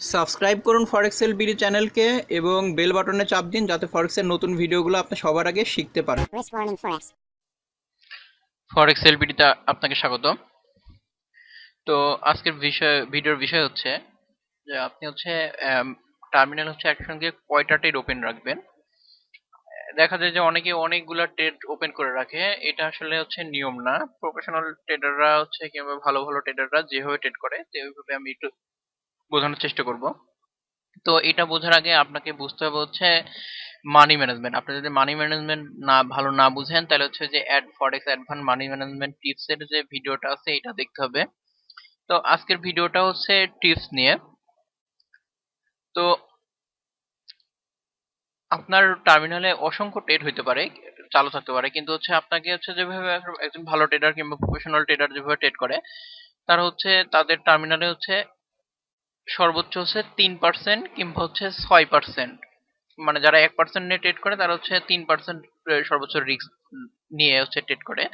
Subscribe করুন ফরেক্সেল BD চ্যানেলকে এবং বেল বাটনে চাপ দিন যাতে ফরেক্সের নতুন ভিডিওগুলো আপনি সবার আগে শিখতে পারেন. ফরেক্স এলবিডিতে আপনাকে স্বাগত তো আজকের বিষয় ভিডিওর বিষয় হচ্ছে যে আপনি হচ্ছে টার্মিনাল হচ্ছে একসঙ্গে কয়টা ট্রেড ওপেন রাখবেন। দেখা যায় যে অনেকে অনেকগুলা ট্রেড ওপেন করে রাখে। এটা আসলে হচ্ছে নিয়ম না। প্রফেশনাল ট্রেডাররা হচ্ছে কিংবা ভালো ভালো ট্রেডাররা যেভাবে ট্রেড করে ওইভাবে আমি একটু বোঝানোর চেষ্টা করব। তো এটা বোঝার আগে আপনাকে বুঝতে হবে হচ্ছে মানি ম্যানেজমেন্ট আপনি যদি মানি ম্যানেজমেন্ট না, ভালো না বুঝেন, তাহলে হচ্ছে যে ad forex advance money management tips এর যে ভিডিওটা আছে, এটা দেখতে হবে। তো আজকের ভিডিওটা হচ্ছে টিপস নিয়ে। তো আপনার টার্মিনালে অসংখ্য ট্রেড হইতে পারে, চালু থাকতে পারে, কিন্তু হচ্ছে আপনাকে হচ্ছে যেভাবে একজন ভালো ট্রেডার কিংবা প্রফেশনাল ট্রেডার যেভাবে ট্রেড করে, তারা হচ্ছে তাদের টার্মিনালে হচ্ছে সর্বোচ্চ হচ্ছে তিন পার্সেন্ট কিংবা হচ্ছে ছয় পার্সেন্ট মানে যারা এক পার্সেন্ট নিয়ে ট্রেড করে, তারা হচ্ছে তিন পার্সেন্ট সর্বোচ্চ রিস্ক নিয়ে হচ্ছে ট্রেড করে।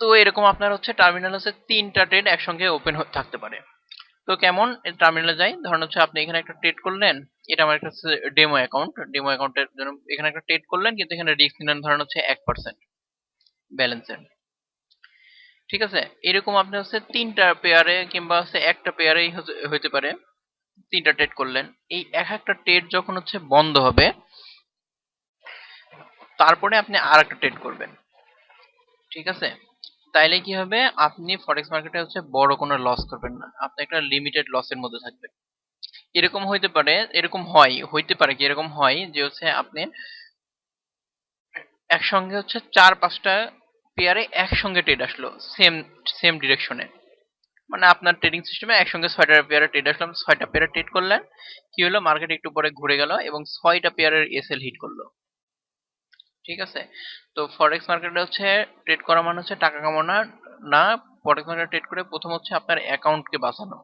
তো এরকম আপনার হচ্ছে টার্মিনাল হচ্ছে তিনটা ট্রেড একসঙ্গে ওপেন থাকতে পারে। তো কেমন? টার্মিনালে যাই। ধরুন হচ্ছে আপনি এখানে একটা ট্রেড করলেন, এটা আমার একটা ডেমো অ্যাকাউন্ট ডেমো অ্যাকাউন্টের জন্য এখানে একটা ট্রেড করলেন, কিন্তু এখানে রিস্ক নিলেন ধরুন হচ্ছে এক পার্সেন্ট ব্যালেন্সের ঠিক আছে? এরকম আপনি হচ্ছে তিনটা পেয়ারে কিংবা হচ্ছে একটা পেয়ারেই হতে পারে। তিনটা ট্রেড করলেন। এই এক একটা ট্রেড যখন হচ্ছে বন্ধ হবে, তারপরে আপনি আর একটা ট্রেড করবেন। ঠিক আছে? তাইলে কি হবে? আপনি ফরেক্স মার্কেটে হচ্ছে বড় কোনো লস করবেন না। আপনি একটা লিমিটেড লসের মধ্যে থাকবেন। এরকম হইতে পারে, এরকম হয়, হইতে পারে কি এরকম হয় যে হচ্ছে আপনি একসঙ্গে হচ্ছে চার, পাঁচটা পেয়ারে একসঙ্গে ট্রেড আসলো সেম সেম ডিরেকশনে মানে আপনার ট্রেডিং সিস্টেমে একসঙ্গে ছয়টা পেয়ারে ট্রেড আসলাম ছয়টা পেয়ারে ট্রেড করলেন। কি হলো? মার্কেট একটু পরে ঘুরে গেল এবং ছয়টা পেয়ারের এসএল হিট করল। ঠিক আছে? তো ফরেক্স মার্কেটে হচ্ছে ট্রেড করা মানে হচ্ছে টাকা কামানো, না ফরেক্স মার্কেটে ট্রেড করে প্রথম হচ্ছে আপনার অ্যাকাউন্টকে বাঁচানো।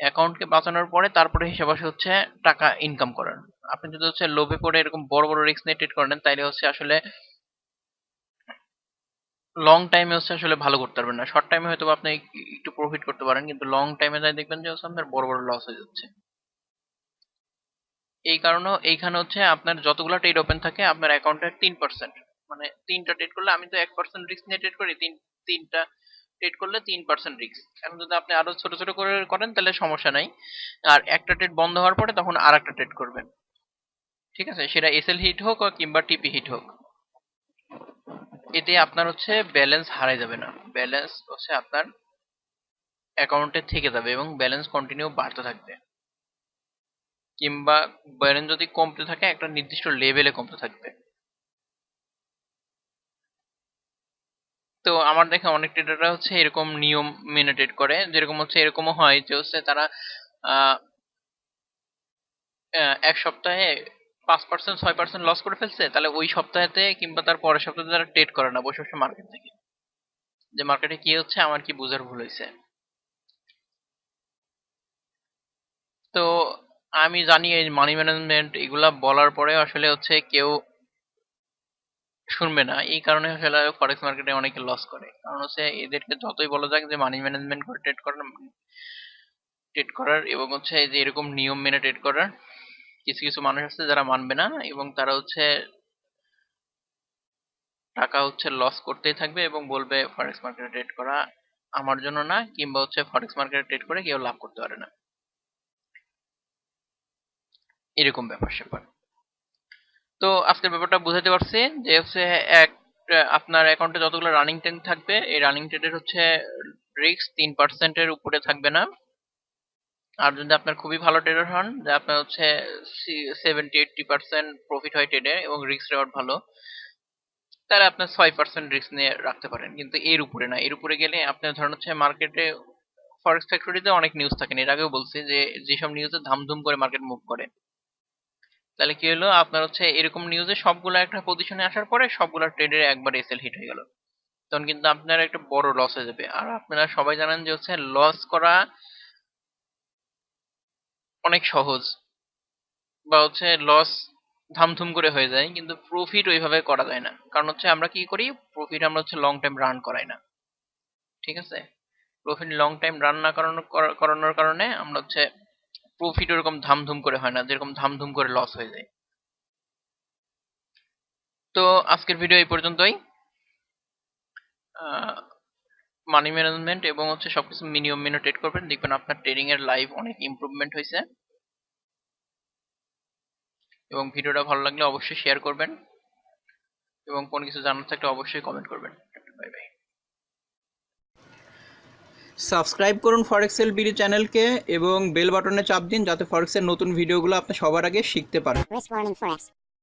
অ্যাকাউন্টকে বাঁচানোর পরে তারপরে হিসাব আসে হচ্ছে টাকা ইনকাম করার। আপনি যদি হচ্ছে লোভে পড়ে এরকম বড় বড় রিস্ক নিয়ে ট্রেড করেন, তাইলে হচ্ছে আসলে লং টাইমে হচ্ছে আসলে ভালো করতে পারবেন না। শর্ট টাইমে হয়তো আপনি একটু প্রফিট করতে পারেন, কিন্তু লং টাইমে যাই দেখবেন যে হচ্ছে আপনার বড় বড় লস হয়ে যাচ্ছে। এই কারণে এইখানে হচ্ছে আপনার যতগুলো ট্রেড ওপেন থাকে, আপনার অ্যাকাউন্টে তিন পার্সেন্ট মানে তিনটা ট্রেড করলে আমি তো এক পার্সেন্ট রিস্ক নিয়ে ট্রেড করি, তিন, তিনটা ট্রেড করলে তিন পার্সেন্ট রিস্ক এখন যদি আপনি আরও ছোট ছোট করে করেন, তাহলে সমস্যা নাই। আর একটা ট্রেড বন্ধ হওয়ার পরে তখন আর একটা ট্রেড করবেন। ঠিক আছে? সেটা এসএল হিট হোক কিংবা টিপি হিট হোক। এতে আপনার হচ্ছে ব্যালেন্স হারাই যাবে না। ব্যালেন্স হচ্ছে আপনার অ্যাকাউন্টে থেকে যাবে এবং ব্যালেন্স কন্টিনিউ বাড়তে থাকবে। কিংবা ব্যালেন্স যদি কমতে থাকে, একটা নির্দিষ্ট লেভেলে কমতে থাকবে। তো আমার দেখে অনেক ট্রেডাররা হচ্ছে এরকম নিয়ম মেনে ট্রেড করে। যেরকম হচ্ছে এরকমও হয় যে হচ্ছে তারা এক সপ্তাহে পাঁচ পার্সেন্ট ছয় পার্সেন্ট লস করে ফেলছে, তাহলে ওই সপ্তাহেতে কিংবা তার পরের সপ্তাহে তারা ট্রেড করে না বসে বসে মার্কেট থেকে। যে মার্কেটে কি হচ্ছে, আমার কি ভুল হয়েছে? তো আমি জানি এই মানি ম্যানেজমেন্ট এগুলা বলার পরে আসলে হচ্ছে কেউ শুনবে না। এই কারণে আসলে ফরেক্স মার্কেটে অনেকে লস করে। কারণ হচ্ছে এদেরকে যতই বলা যাক যে মানি ম্যানেজমেন্ট করে ট্রেড করার ট্রেড করার এবং হচ্ছে যে এরকম নিয়ম মেনে ট্রেড করার কিছু কিছু মানুষ আছে যারা মানবে না এবং তারা হচ্ছে টাকা হচ্ছে লস করতেই থাকবে এবং বলবে ফরেক্স মার্কেটে ট্রেড করা আমার জন্য না কিংবা হচ্ছে ফরেক্স মার্কেটে ট্রেড করে কেউ লাভ করতে পারে না। এরকম ব্যাপার স্যাপার। তো আজকের ব্যাপারটা বুঝাতে পারছি যে হচ্ছে এক, আপনার অ্যাকাউন্টে যতগুলো রানিং ট্রেড থাকবে, এই রানিং ট্রেডের হচ্ছে রিস্ক তিন পার্সেন্টের উপরে থাকবে না। আর যদি আপনার খুবই ভালো ট্রেডার হন, যে আপনার হচ্ছে সেভেন্টি এইটটি পার্সেন্ট প্রফিট হয় ট্রেডে এবং রিস্ক রেওয়ার্ড ভালো, তাহলে আপনার ছয় পার্সেন্ট রিস্ক নিয়ে রাখতে পারেন। কিন্তু এর উপরে না, এর উপরে গেলে আপনার ধরেন হচ্ছে মার্কেটে ফরেক্স ফ্যাক্টরিতে অনেক নিউজ থাকেন এর আগেও বলছি যে যেসব নিউজে ধামধুম করে মার্কেট মুভ করে। তাহলে কি হলো? আপনার হচ্ছে এরকম নিউজে সবগুলো একটা পজিশনে আসার পরে সবগুলো ট্রেডের একবার এসএল হিট হয়ে গেল। তখন কিন্তু আপনার একটা বড় লস হয়ে যাবে। আর আপনারা সবাই জানেন যে হচ্ছে লস করা অনেক সহজ। বা হচ্ছে লস ধামধুম করে হয়ে যায়, কিন্তু প্রফিট ওইভাবে করা যায় না। কারণ হচ্ছে আমরা কি করি? প্রফিট আমরা হচ্ছে লং টাইম রান করাই না। ঠিক আছে? প্রফিট লং টাইম রান না করানোর করানোর কারণে আমরা হচ্ছে প্রফিট ওরকম ধামধুম করে হয় না, যেরকম ধামধুম করে লস হয়ে যায়। তো আজকের ভিডিও এই পর্যন্তই। মানি ম্যানেজমেন্ট এবং হচ্ছে সবকিছু মিনিমাম মেনে ট্রেড করবেন। দেখবেন আপনার ট্রেডিং এর লাইফ অনেক ইমপ্রুভমেন্ট হয়েছে। এবং ভিডিওটা ভালো লাগলে অবশ্যই শেয়ার করবেন। এবং কোন কিছু জানার থাকলে অবশ্যই কমেন্ট করবেন। বাই বাই সাবস্ক্রাইব করুন ফরেক্সেল বিডি চ্যানেলকে এবং বেল বাটনে চাপ দিন যাতে ফরেক্সের নতুন ভিডিওগুলো আপনি সবার আগে শিখতে পারেন.